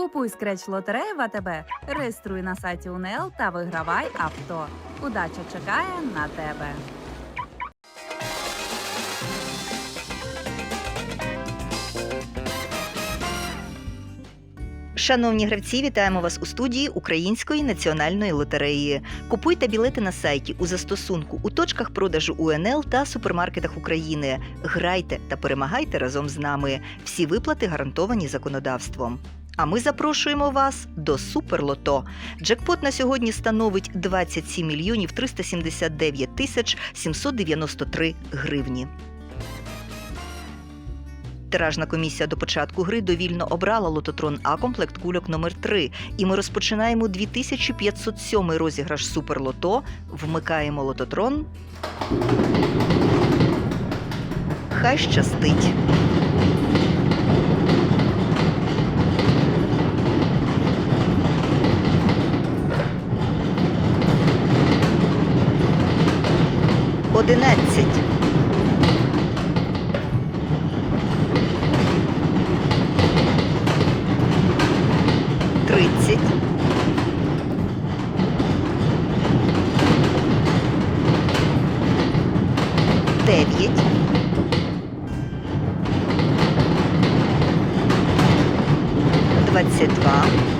Купуй скреч лотереї в АТБ, реєструй на сайті УНЛ та вигравай авто. Удача чекає на тебе. Шановні гравці, вітаємо вас у студії Української національної лотереї. Купуйте білети на сайті у застосунку у точках продажу УНЛ та супермаркетах України. Грайте та перемагайте разом з нами. Всі виплати гарантовані законодавством. А ми запрошуємо вас до Суперлото. Джекпот на сьогодні становить 27 мільйонів 379 тисяч 793 гривні. Тиражна комісія до початку гри довільно обрала лототрон А комплект кульок номер 3 І ми розпочинаємо 2507 розіграш Суперлото. Вмикаємо лототрон. Хай щастить. Одинадцять. Тридцять. Дев'ять. Двадцять два.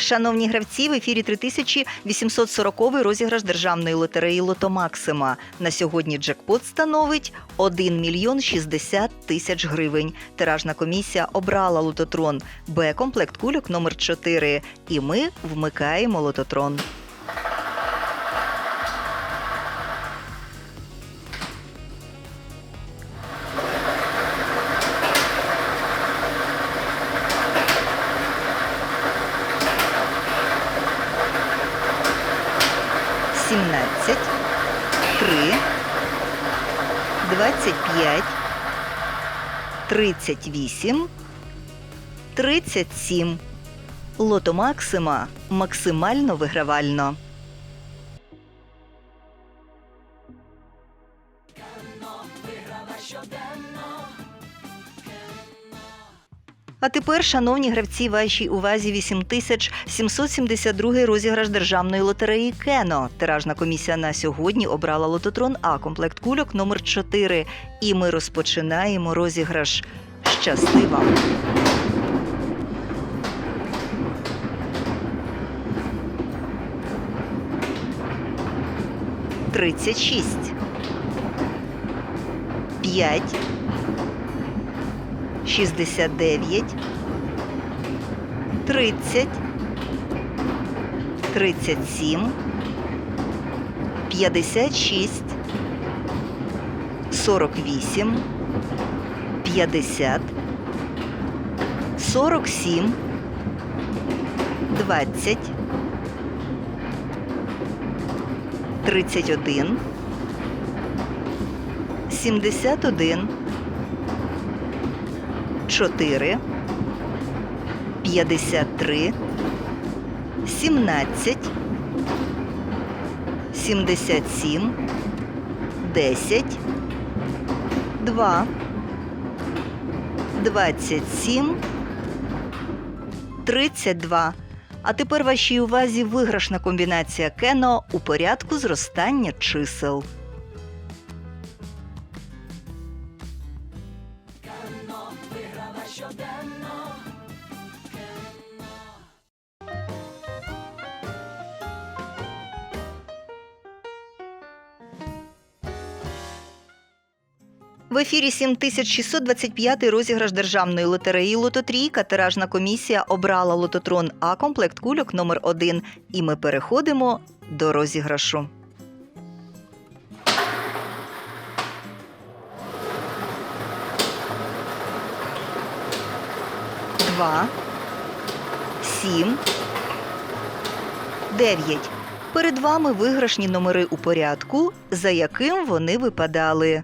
Шановні гравці, в ефірі 3840 розіграш державної лотереї Лото Максима. На сьогодні джекпот становить 1 мільйон 60 тисяч гривень. Тиражна комісія обрала лототрон Б комплект кульок номер 4 І ми вмикаємо лототрон. Сімнадцять, три, двадцять п'ять, тридцять вісім, тридцять сім. Лото Максима максимально вигравально. А тепер, шановні гравці, вашій увазі 8772 розіграш державної лотереї Кено. Тиражна комісія на сьогодні обрала лототрон А комплект кульок номер 4 І ми розпочинаємо розіграш. Щасти вам! Тридцять шість. П'ять. 69, 30, 37, 56, 48, 50, 47, 20, 31, 71, 4, 53, 17, 77, 10, 2, 27, 32. А тепер вашій увазі виграшна комбінація кено у порядку зростання чисел. В ефірі 7625 розіграш державної лотереї Лототрійка. Тиражна комісія обрала лототрон А комплект кульок номер 1 І ми переходимо до розіграшу. 2, 7, 9. Перед вами виграшні номери у порядку, за яким вони випадали.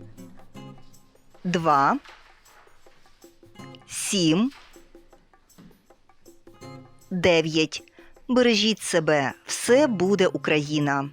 2, 7, 9. Бережіть себе, все буде Україна.